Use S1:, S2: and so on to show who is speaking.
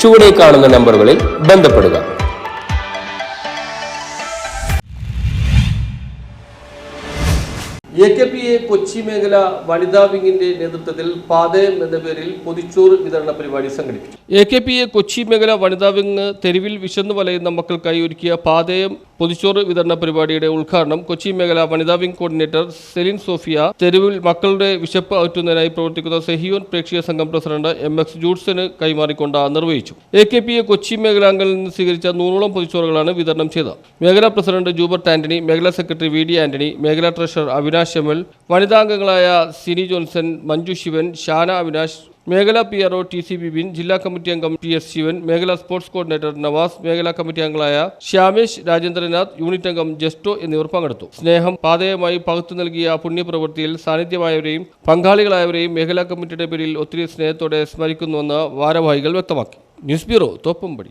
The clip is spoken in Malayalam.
S1: ചുവടെ കാണുന്ന നമ്പറുകളിൽ ബന്ധപ്പെടുക.
S2: A K P A Kochi മേഖല വനിതാ വിങ്ങിന്റെ നേതൃത്വത്തിൽ പാതയം എന്ന പേരിൽ പൊതിച്ചോറ് വിതരണ പരിപാടി സംഘടിപ്പിച്ചു. A K P A Kochi മേഖല വനിതാ വിങ് തെരുവിൽ വിശന്നു വലയുന്ന മക്കൾക്കായി ഒരുക്കിയ പാതയം പൊതിച്ചോറ് വിതരണ പരിപാടിയുടെ ഉദ്ഘാടനം കൊച്ചി മേഖല വനിതാ വിങ് കോർഡിനേറ്റർ സെലിൻ സോഫിയ തെരുവിൽ മക്കളുടെ വിശപ്പ് അകറ്റുന്നതിനായി പ്രവർത്തിക്കുന്ന സെഹിയോൻ പ്രേക്ഷക സംഘം പ്രസിഡന്റ് എം എക്സ് ജൂഡ്സിന് കൈമാറിക്കൊണ്ട് നിർവഹിച്ചു. A K P A Kochi മേഖലാംഗങ്ങളിൽ നിന്ന് സ്വീകരിച്ച നൂറോളം പൊതിച്ചോറുകളാണ് വിതരണം ചെയ്തത്. മേഖലാ പ്രസിഡന്റ് ജൂബർട്ട് ആന്റണി മേഖലാ സെക്രട്ടറി വി ഡി ആന്റണി മേഖലാ ട്രഷറർ അവിനാശ് എൽ വനിതാംഗങ്ങളായ സിനി ജോൺസൺ മഞ്ജു ശിവൻ ഷാന അവിനാശ് മേഖലാ P R O T C Bibin ജില്ലാ കമ്മിറ്റി അംഗം ടി എസ് ശിവൻ മേഖലാ സ്പോർട്സ് കോർഡിനേറ്റർ നവാസ് മേഖലാ കമ്മിറ്റി അംഗങ്ങളായ ശ്യാമേഷ് രാജേന്ദ്രനാഥ് യൂണിറ്റ് അംഗം ജസ്റ്റോ എന്നിവർ പങ്കെടുത്തു. സ്നേഹം പാതയമായി പകുത്തു നൽകിയ പുണ്യപ്രവൃത്തിയിൽ സാന്നിധ്യമായവരെയും പങ്കാളികളായവരെയും മേഖലാ കമ്മിറ്റിയുടെ പേരിൽ ഒത്തിരി സ്നേഹത്തോടെ സ്മരിക്കുന്നുവെന്ന് ഭാരവാഹികൾ വ്യക്തമാക്കി. News bureau Thoppumpady.